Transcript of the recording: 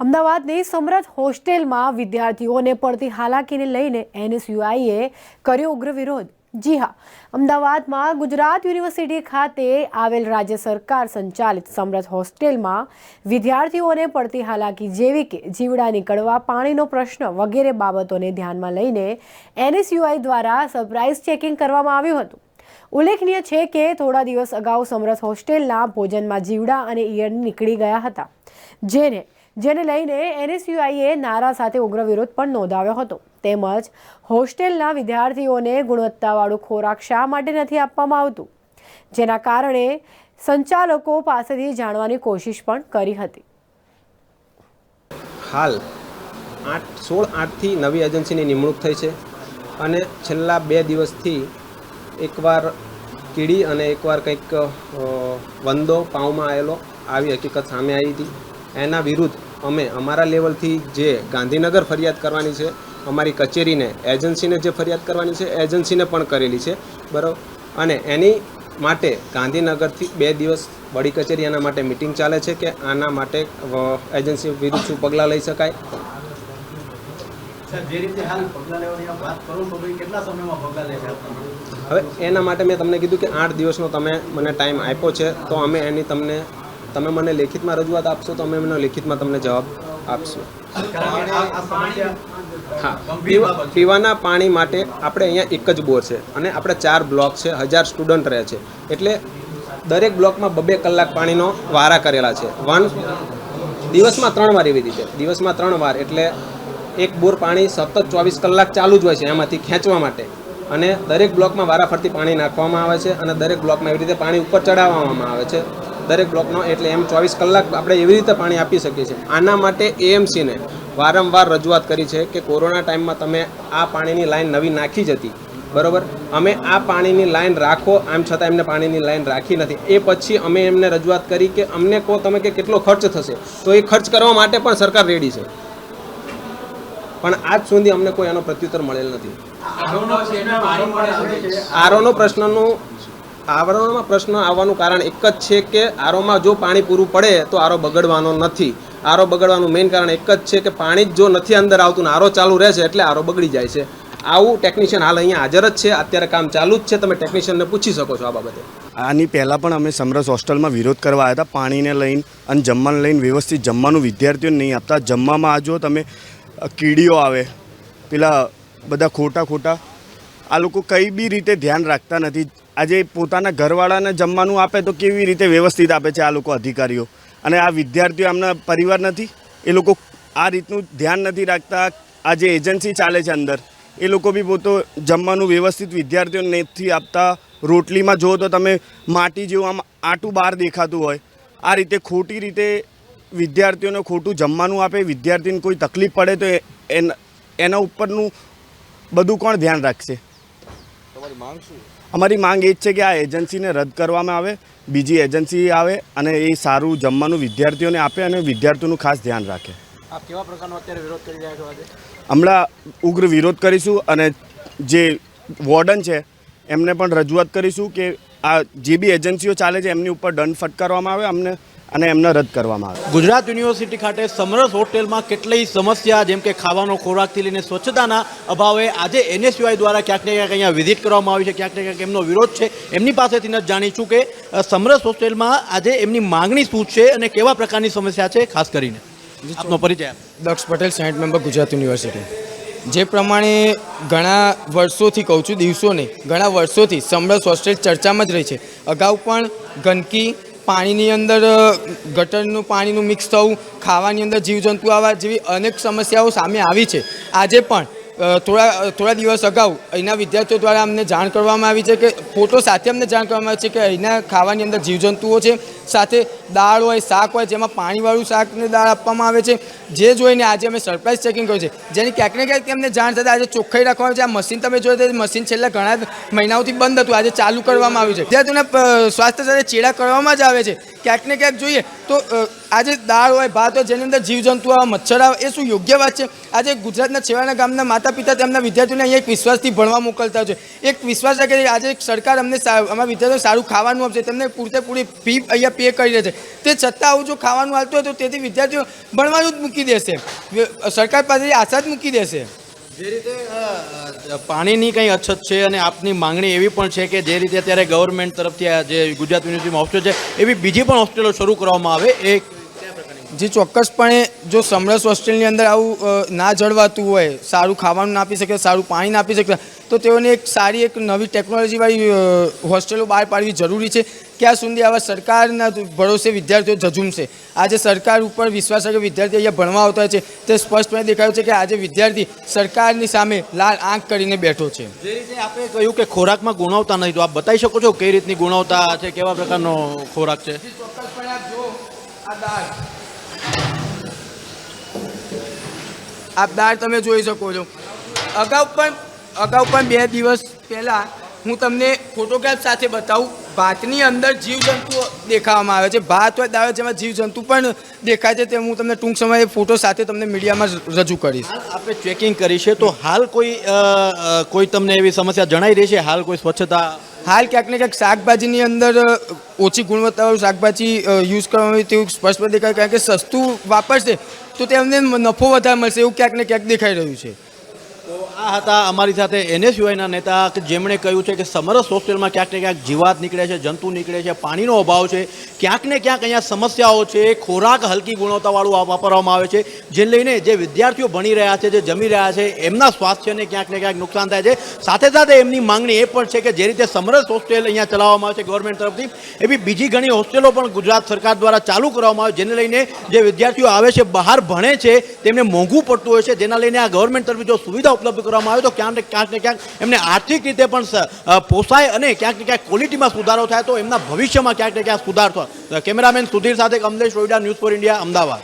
અમદાવાદની સમરથ હોસ્ટેલમાં વિદ્યાર્થીઓને પડતી હાલાકીને લઈને એનએસયુઆઈએ કર્યો ઉગ્ર વિરોધ. જી હા, અમદાવાદમાં ગુજરાત યુનિવર્સિટી ખાતે આવેલ રાજ્ય સરકાર સંચાલિત સમરથ હોસ્ટેલમાં વિદ્યાર્થીઓને પડતી હાલાકી જેવી કે જીવડા નીકળવા, પાણીનો પ્રશ્ન વગેરે બાબતોને ધ્યાનમાં લઈને એનએસયુઆઈ દ્વારા સરપ્રાઇઝ ચેકિંગ કરવામાં આવ્યું હતું. ઉલ્લેખનીય છે કે થોડા દિવસ અગાઉ સમરથ હોસ્ટેલના ભોજનમાં જીવડા અને ઈયળ નીકળી ગયા હતા, જેને જેને લઈને એનએસયુઆઈએ નારા સાથે ઉગ્ર વિરોધ પણ નોંધાવ્યો હતો. તેમજ હોસ્ટેલના વિદ્યાર્થીઓને ગુણવત્તાવાળું ખોરાક શા માટે નથી આપવામાં આવતું? જેના કારણે સંચાલકો પાસેથી જાણવાની કોશિશ પણ કરી હતી. હાલ આઠ, સોળ આઠથી નવી એજન્સીની નિમણૂક થઈ છે અને છેલ્લા બે દિવસથી એકવાર કીડી અને એકવાર કંઈક વંદો પાઉમાં આવેલો, આવી હકીકત સામે આવી હતી. એના વિરુદ્ધ અમે અમારા લેવલથી જે ગાંધીનગર ફરિયાદ કરવાની છે અમારી કચેરીને એજન્સીને જે ફરિયાદ કરવાની છે એજન્સીને પણ કરેલી છે બરાબર? અને એની માટે ગાંધીનગરથી બે દિવસ વડી કચેરી એના માટે મિટિંગ ચાલે છે કે આના માટે એજન્સી વિરુદ્ધ શું પગલાં લઈ શકાય? હવે એના માટે મેં તમને કીધું કે આઠ દિવસનો તમે મને ટાઈમ આપ્યો છે તો અમે એની તમને તમે મને લેખિતમાં રજૂઆત આપશો તો અમે એમનો લેખિતમાં તમને જવાબ આપશું. હા. પીવા પીવાના પાણી માટે આપણે અહીંયા એક જ બોર છે અને આપણે ચાર બ્લોક છે હજાર સ્ટુડન્ટ રહે છે. એટલે દરેક બ્લોકમાં બબે કલાક પાણીનો વારા કરેલા છે. વન દિવસમાં ત્રણ વાર એવી રીતે. દિવસમાં ત્રણ વાર. એટલે એક બોર પાણી સતત ચોવીસ કલાક ચાલુ જ હોય છે એમાંથી ખેંચવા માટે. અને દરેક બ્લોકમાં વારાફરતી પાણી નાખવામાં આવે છે અને દરેક બ્લોકમાં એવી રીતે પાણી ઉપર ચડાવવામાં આવે છે. દરેક બ્લોકનો એટલે એમ ચોવીસ કલાક આપણે એવી રીતે પાણી આપી શકીએ છીએ. આના માટે એએમસીને વારંવાર રજૂઆત કરી છે કે કોરોના ટાઈમમાં તમે આ પાણીની લાઈન નવી નાખી જ હતી. બરોબર? અમે આ પાણીની લાઈન રાખો આમ છતાં એમને પાણીની લાઈન રાખી નથી. એ પછી અમે એમને રજૂઆત કરી કે અમને કહો તમે કે કેટલો ખર્ચ થશે. તો એ ખર્ચ કરવા માટે પણ સરકાર રેડી છે. પણ આજ સુધી અમને કોઈ આનો પ્રત્યુત્તર મળેલ નથી. આરોનો પ્રશ્નનું આરોમાં પ્રશ્ન આવવાનું કારણ એક જ છે કે આરોમાં જો પાણી પૂરું પડે તો આરો બગડવાનો નથી. આરો બગડવાનું મેઇન કારણ એક જ છે કે પાણી જ જો નથી અંદર આવતું આરો ચાલુ રહે છે એટલે આરો બગડી જાય છે. આવું ટેકનિશિયન હાલ અહીંયા હાજર જ છે. અત્યારે કામ ચાલુ જ છે. તમે ટેકનિશિયનને પૂછી શકો છો આ બાબતે. આની પહેલાં પણ અમે સમરસ હોસ્ટેલમાં વિરોધ કરવા આવ્યા હતા. પાણીને લઈને અને જમવાને લઈને વ્યવસ્થિત જમવાનું વિદ્યાર્થીઓને નહીં આપતા. જમવામાં આ જો તમે કીડીઓ આવે, પેલા બધા ખોટા ખોટા, આ લોકો કઈ બી રીતે ધ્યાન રાખતા નથી. આજે પોતાના ઘરવાળાને જમવાનું આપે તો કેવી રીતે વ્યવસ્થિત આપે છે આ લોકો અધિકારીઓ? અને આ વિદ્યાર્થીઓ એમના પરિવાર નથી? એ લોકો આ રીતનું ધ્યાન નથી રાખતા? આ જે એજન્સી ચાલે છે અંદર, એ લોકો બી પોતો જમવાનું વ્યવસ્થિત વિદ્યાર્થીઓને નથી આપતા? રોટલીમાં જુઓ તો તમે માટી જેવું આમ આટું બહાર દેખાતું હોય, આ રીતે ખોટી રીતે વિદ્યાર્થીઓને ખોટું જમવાનું આપે, વિદ્યાર્થીને કોઈ તકલીફ પડે તો એના ઉપરનું બધું કોણ ધ્યાન રાખશે? અમારી માંગ એ જ છે કે આ એજન્સીને રદ કરવામાં આવે બીજી એજન્સી આવે અને એ સારું જમવાનું વિદ્યાર્થીઓને આપે અને વિદ્યાર્થીઓનું ખાસ ધ્યાન રાખે. કેવા પ્રકારનો અત્યારે વિરોધ કરી રહ્યા છો હમણાં ઉગ્ર વિરોધ કરીશું અને જે વોર્ડન છે એમને પણ રજૂઆત કરીશું કે આ જે બી એજન્સીઓ ચાલે છે એમની ઉપર દંડ ફટકારવામાં આવે અમને અને એમને રદ કરવામાં આવે. ગુજરાત યુનિવર્સિટી ખાતે સમરસ હોટેલમાં કેટલીય સમસ્યા જેમ કે ખાવાનો ખોરાકથી લઈને સ્વચ્છતાના અભાવે આજે એનએસયુઆઈ દ્વારા ક્યાંક ને ક્યાંક અહીંયા વિઝિટ કરવામાં આવી છે. ક્યાંક ને ક્યાંક એમનો વિરોધ છે. એમની પાસેથી જ જાણીશું કે સમરસ હોસ્ટેલમાં આજે એમની માંગણી શું છે અને કેવા પ્રકારની સમસ્યા છે ખાસ કરીને. આપનો પરિચય. Daksh Patel senate member Gujarat university. જે પ્રમાણે ઘણા વર્ષોથી કહું છું દિવસો નહીં ઘણા વર્ષોથી સમરસ હોસ્ટેલ ચર્ચામાં જ રહી છે. અગાઉ પણ ગંદકી પાણીની અંદર ગટરનું પાણીનું મિક્સ થવું, ખાવાની અંદર જીવજંતુ આવવા જેવી અનેક સમસ્યાઓ સામે આવી છે. આજે પણ થોડા થોડા દિવસ અગાઉ અહીંના વિદ્યાર્થીઓ દ્વારા અમને જાણ કરવામાં આવી છે કે, ફોટો સાથે અમને જાણ કરવામાં આવી છે કે અહીંના ખાવાની અંદર જીવજંતુઓ છે. સાથે દાળ હોય, શાક હોય, જેમાં પાણીવાળું શાકને દાળ આપવામાં આવે છે. જે જોઈને આજે અમે સરપ્રાઇઝ ચેકિંગ કર્યું છે. જેની ક્યાંક ને ક્યાંક તેમને જાણ થતાં આજે ચોખ્ખાઈ રાખવામાં છે. આ મશીન તમે જોયું તો મશીન છેલ્લા ઘણા મહિનાઓથી બંધ હતું. આજે ચાલુ કરવામાં આવ્યું છે. વિદ્યાર્થીઓના સ્વાસ્થ્ય સાથે ચેડા કરવામાં જ આવે છે. ક્યાંક ને ક્યાંક જોઈએ તો આજે દાળ હોય, ભાત હોય, જેની અંદર જીવજંતુ આવે, મચ્છર આવે, એ શું યોગ્ય વાત છે? આજે ગુજરાતના છેવાના ગામના માતા પિતા તેમના વિદ્યાર્થીઓને અહીંયા એક વિશ્વાસથી ભણવા મોકલતા હોય છે. એક વિશ્વાસ રાખે આજે સરકાર અમને અમારા વિદ્યાર્થીઓને સારું ખાવાનું આપશે. તેમને પૂરતે પૂરી ફી અહીંયા પે કરી દે છે તે છતાં આવું જો ખાવાનું હાલતું હોય તો તેથી વિદ્યાર્થીઓ ભણવાનું જ મૂકી દેશે. સરકાર પાસેથી આશા જ મૂકી દેશે. જે રીતે પાણીની કંઈ અછત છે અને આપની માંગણી એવી પણ છે કે જે રીતે અત્યારે ગવર્મેન્ટ તરફથી જે ગુજરાત યુનિવર્સિટીમાં હોસ્ટેલ છે, એવી બીજી પણ હોસ્ટેલો શરૂ કરવામાં આવે, એ જે ચોક્કસપણે જો સમરસ હોસ્ટેલની અંદર આવું ના જળવાતું હોય સારું ખાવાનું ના આપી શકે સારું પાણી ના આપી શકે તો તેઓને એક સારી એક નવી ટેકનોલોજીવાળી હોસ્ટેલો બહાર પાડવી જરૂરી છે. ક્યાં સુધી આવા સરકારના ભરોસે વિદ્યાર્થીઓ જજુમશે આજે સરકાર ઉપર વિશ્વાસ કે વિદ્યાર્થી અહીંયા ભણવા આવતા હોય છે. તે સ્પષ્ટપણે દેખાયું છે કે આજે વિદ્યાર્થી સરકારની સામે લાલ આંખ કરીને બેઠો છે. જે રીતે આપણે કહ્યું કે ખોરાકમાં ગુણવતા નથી તો આપ બતાવી શકો છો કઈ રીતની ગુણવતા છે કેવા પ્રકારનો ખોરાક છે? ચોક્કસપણે આપ જો આ દાળ આ દાળ તમે જોઈ શકો છો. અગાઉ પણ અગાઉ પણ બે દિવસ પહેલાં હું તમને ફોટોગ્રાફ સાથે બતાવું. ભાતની અંદર જીવજંતુઓ દેખાવામાં આવે છે. ભાત હોય, દાળ જેમાં જીવજંતુ પણ દેખાય છે તે હું તમને ટૂંક સમયે ફોટો સાથે તમને મીડિયામાં રજૂ કરીશ. આપણે ચેકિંગ કરી છે, તો હાલ કોઈ કોઈ તમને એવી સમસ્યા જણાઈ રહી છે? હાલ કોઈ સ્વચ્છતા હાલ ક્યાંક ને ક્યાંક શાકભાજીની અંદર ઓછી ગુણવત્તાવાળું શાકભાજી યુઝ કરવામાં આવે તેવું સ્પષ્ટ દેખાય કારણ કે સસ્તું વાપરશે તો તેમને નફો વધારે મળશે એવું ક્યાંક ને ક્યાંક દેખાઈ રહ્યું છે. તો આ હતા અમારી સાથે એનએસયુઆઈના નેતા કે જેમણે કહ્યું છે કે સમરસ હોસ્ટેલમાં ક્યાંક ને ક્યાંક જીવાત નીકળે છે, જંતુ નીકળે છે, પાણીનો અભાવ છે. ક્યાંક ને ક્યાંક અહીંયા સમસ્યાઓ છે, ખોરાક હલકી ગુણવત્તાવાળું વાપરવામાં આવે છે, જે લઈને જે વિદ્યાર્થીઓ ભણી રહ્યા છે, જે જમી રહ્યા છે, એમના સ્વાસ્થ્યને ક્યાંક ને ક્યાંક નુકસાન થાય છે. સાથે સાથે એમની માંગણી એ પણ છે કે જે રીતે સમરસ હોસ્ટેલ અહીંયા ચલાવવામાં આવે છે ગવર્મેન્ટ તરફથી, એવી બીજી ઘણી હોસ્ટેલો પણ ગુજરાત સરકાર દ્વારા ચાલુ કરવામાં આવે જેને લઈને જે વિદ્યાર્થીઓ આવે છે, બહાર ભણે છે, તેમને મોંઘું પડતું હોય છે. જેના લઈને આ ગવર્મેન્ટ તરફથી જો સુવિધા ઉપલબ્ધ કરવામાં આવે તો ક્યાંક ક્યાંક ને ક્યાંક એમને આર્થિક રીતે પણ પોસાય અને ક્યાંક ને ક્યાંક ક્વોલિટીમાં સુધારો થાય તો એમના ભવિષ્યમાં ક્યાંક ને ક્યાંક સુધાર થાય કેમેરામેન સુધીર સાથે Kamlesh Roida news for India Ahmedabad.